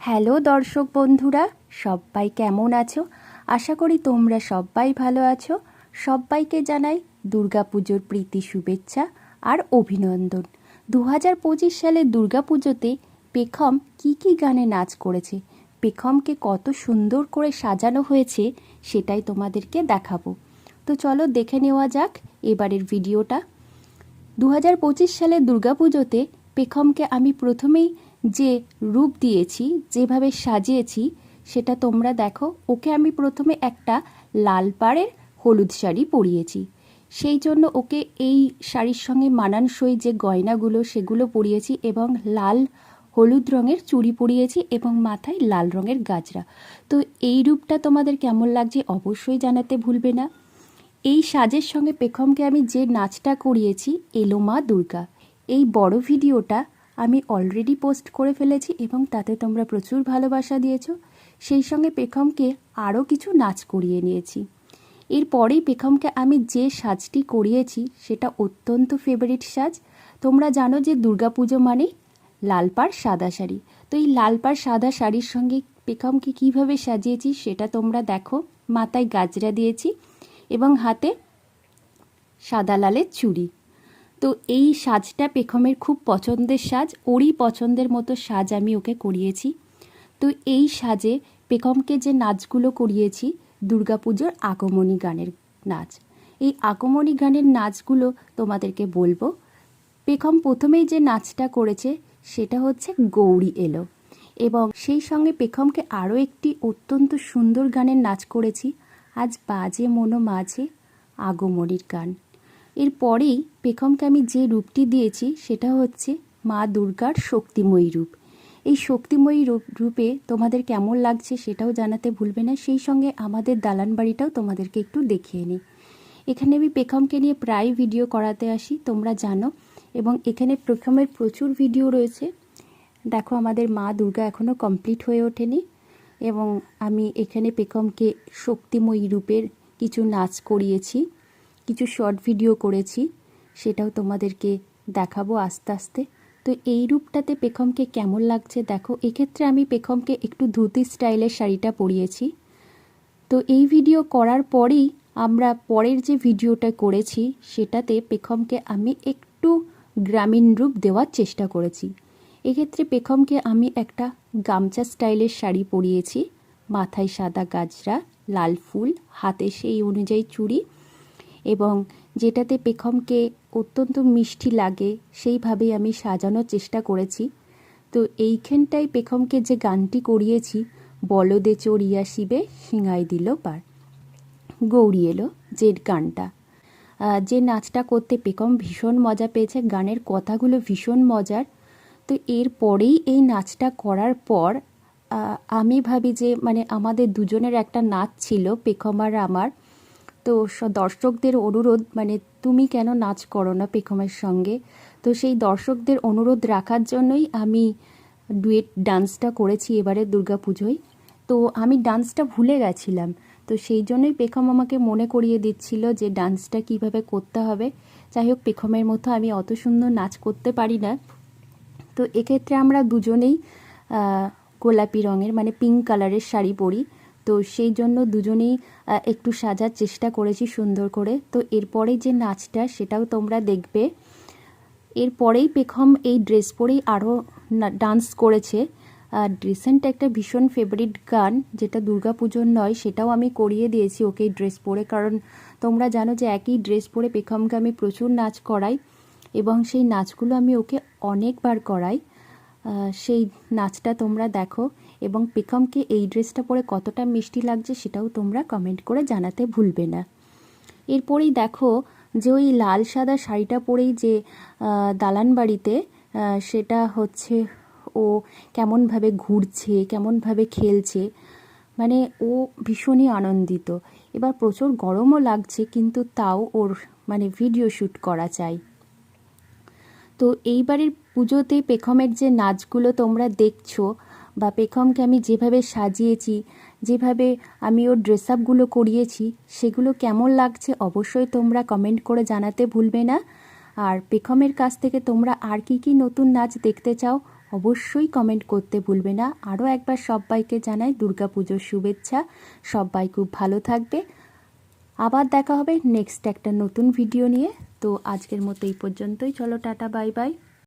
Hello দর্শক বন্ধুরা, সবাই কেমন আছো? আশা করি তোমরা সবাই ভালো আছো। সবাইকে জানাই দুর্গাপুজোর প্রীতি শুভেচ্ছা আর অভিনন্দন। দু হাজার পঁচিশ সালে দুর্গাপুজোতে পেখম কি কি গানে নাচ করেছে, পেখমকে কত সুন্দর করে সাজানো হয়েছে সেটাই তোমাদেরকে দেখাবো। তো চলো দেখে নেওয়া যাক এবারের ভিডিওটা। দু হাজার পঁচিশ সালের দুর্গাপুজোতে পেখমকে আমি প্রথমেই যে রূপ দিয়েছি, যেভাবে সাজিয়েছি, সেটা তোমরা দেখো। ওকে আমি প্রথমে একটা লাল পাড়ের হলুদ শাড়ি পরিয়েছি। সেই জন্য ওকে এই শাড়ির সঙ্গে মানানসই যে গয়নাগুলো, সেগুলো পরিয়েছি এবং লাল হলুদ রঙের চুড়ি পরিয়েছি এবং মাথায় লাল রঙের গাজরা। তো এই রূপটা তোমাদের কেমন লাগছে অবশ্যই জানাতে ভুলবে না। এই সাজের সঙ্গে পেখমকে আমি যে নাচটা করিয়েছি, এলো মা দুর্গা। এই বড় ভিডিওটা আমি অলরেডি পোস্ট করে ফেলেছি এবং তাতে তোমরা প্রচুর ভালোবাসা দিয়েছ। সেই সঙ্গে পেখমকে আরও কিছু নাচ করিয়ে নিয়েছি। এরপরেই পেখমকে আমি যে সাজটি করিয়েছি, সেটা অত্যন্ত ফেভারিট সাজ। তোমরা জানো যে দুর্গাপুজো মানে লাল পাড় সাদা শাড়ি। তো এই লাল পাড় সাদা শাড়ির সঙ্গে পেখমকে কীভাবে সাজিয়েছি, সেটা তোমরা দেখো। মাথায় গাজরা দিয়েছি এবং হাতে সাদা লালের চুড়ি। তো এই সাজটা পেখমের খুব পছন্দের সাজ, ওরই পছন্দের মতো সাজ আমি ওকে করিয়েছি। তো এই সাজে পেখমকে যে নাচগুলো করিয়েছি, দুর্গাপুজোর আগমনী গানের নাচ। এই আগমনী গানের নাচগুলো তোমাদেরকে বলব। পেখম প্রথমেই যে নাচটা করেছে, সেটা হচ্ছে গৌরী এলো। এবং সেই সঙ্গে পেখমকে আরও একটি অত্যন্ত সুন্দর গানের নাচ করেছি। আজ বাজে মনো মাঝে আগমনীর গান। এরপরেই পেখমকে আমি যে রূপটি দিয়েছি, সেটা হচ্ছে মা দুর্গার শক্তিময়ী রূপ। এই শক্তিময়ী রূপ তোমাদের কেমন লাগছে সেটাও জানাতে ভুলবে না। সেই সঙ্গে আমাদের দালান বাড়িটাও তোমাদেরকে একটু দেখিয়ে নিই এখানে আমি পেখমকে নিয়ে প্রায় ভিডিও করাতে আসি, তোমরা জানো। এবং এখানে পেখমের প্রচুর ভিডিও রয়েছে। দেখো, আমাদের মা দুর্গা এখনও কমপ্লিট হয়ে ওঠেনি। এবং আমি এখানে পেখমকে শক্তিময়ী রূপের কিছু নাচ করিয়েছি। কিছু শর্ট ভিডিও করেছি, সেটাও তোমাদেরকে দেখাবো আস্তে আস্তে। তো এই রূপটাতে পেখমকে কেমন লাগছে দেখো, এক্ষেত্রে আমি পেখমকে একটু ধুতি স্টাইলের শাড়িটা পরিয়েছি। তো এই ভিডিও করার পরেই আমরা পরের যে ভিডিওটা করেছি, সেটাতে পেখমকে আমি একটু গ্রামীণ রূপ দেওয়ার চেষ্টা করেছি। এক্ষেত্রে পেখমকে আমি একটা গামছা স্টাইলের শাড়ি পরিয়েছি, মাথায় সাদা গাজরা, লাল ফুল, হাতে সেই অনুযায়ী চুড়ি এবং যেটাতে পেখমকে অত্যন্ত মিষ্টি লাগে, সেইভাবেই আমি সাজানোর চেষ্টা করেছি। তো এইখানটায় পেখমকে যে গানটি করিয়েছি বলদে চড়িয়া শিবে সিঙাই দিল পার। গৌরী এলো যে গানটা। যে নাচটা করতে পেখম ভীষণ মজা পেয়েছে, গানের কথাগুলো ভীষণ মজার। তো এরপরেই এই নাচটা করার পর আমি ভাবি যে মানে আমাদের দুজনের একটা নাচ ছিল, পেখম আর আমার। তো দর্শকদের অনুরোধ মানে তুমি কেন নাচ করো না পেখমের সঙ্গে? তো সেই দর্শকদের অনুরোধ রাখার জন্যই আমি ডুয়েট ডান্সটা করেছি এবারে দুর্গা পুজোয় তো আমি ডান্সটা ভুলে গেছিলাম। তো সেই জন্যই পেখম আমাকে মনে করিয়ে দিচ্ছিল যে ডান্সটা কীভাবে করতে হবে। যাই হোক, পেখমের মতো আমি অত সুন্দর নাচ করতে পারি না। তো এক্ষেত্রে আমরা দুজনেই গোলাপি রঙের মানে পিঙ্ক কালারের শাড়ি পরি। তো সেই জন্য দুজনেই একটু সাজার চেষ্টা করেছি সুন্দর করে। তো এরপরে যে নাচটা, সেটাও তোমরা দেখবে। এরপরেই পেখম এই ড্রেস পরেই আরও ডান্স করেছে। আর রিসেন্ট একটা ভীষণ ফেভারিট গান, যেটা দুর্গা পুজোর নয়, সেটাও আমি করিয়ে দিয়েছি ওকে ড্রেস পরে। কারণ তোমরা জানো যে একই ড্রেস পরে পেখমকে আমি প্রচুর নাচ করাই এবং সেই নাচগুলো আমি ওকে অনেকবার করাই। সেই নাচটা তোমরা দেখো এবং পেখমকে এই ড্রেসটা পরে কতটা মিষ্টি লাগছে সেটাও তোমরা কমেন্ট করে জানাতে ভুলবে না। এরপরেই দেখো যে ওই লাল সাদা শাড়িটা পরেই যে দালান বাড়িতে সেটা হচ্ছে ও কেমনভাবে ঘুরছে, কেমনভাবে খেলছে মানে ও ভীষণই আনন্দিত। এবার প্রচুর গরমও লাগছে কিন্তু তাও ওর মানে ভিডিও শ্যুট করা চাই। তো এইবারের পুজোতে পেখমের যে নাচগুলো তোমরা দেখছ বা পেখমকে আমি যেভাবে সাজিয়েছি, যেভাবে আমি ওর ড্রেস আপগুলো করিয়েছি, সেগুলো কেমন লাগছে অবশ্যই তোমরা কমেন্ট করে জানাতে ভুলবে না। আর পেখমের কাছ থেকে তোমরা আর কি কি নতুন নাচ দেখতে চাও অবশ্যই কমেন্ট করতে ভুলবে না। আরও একবার সবাইকে জানাই দুর্গাপুজোর শুভেচ্ছা। সবাই খুব ভালো থাকবে। আবার দেখা হবে নেক্সট একটা নতুন ভিডিও নিয়ে। তো আজকের মতো এই পর্যন্তই। চলো টাটা বাই বাই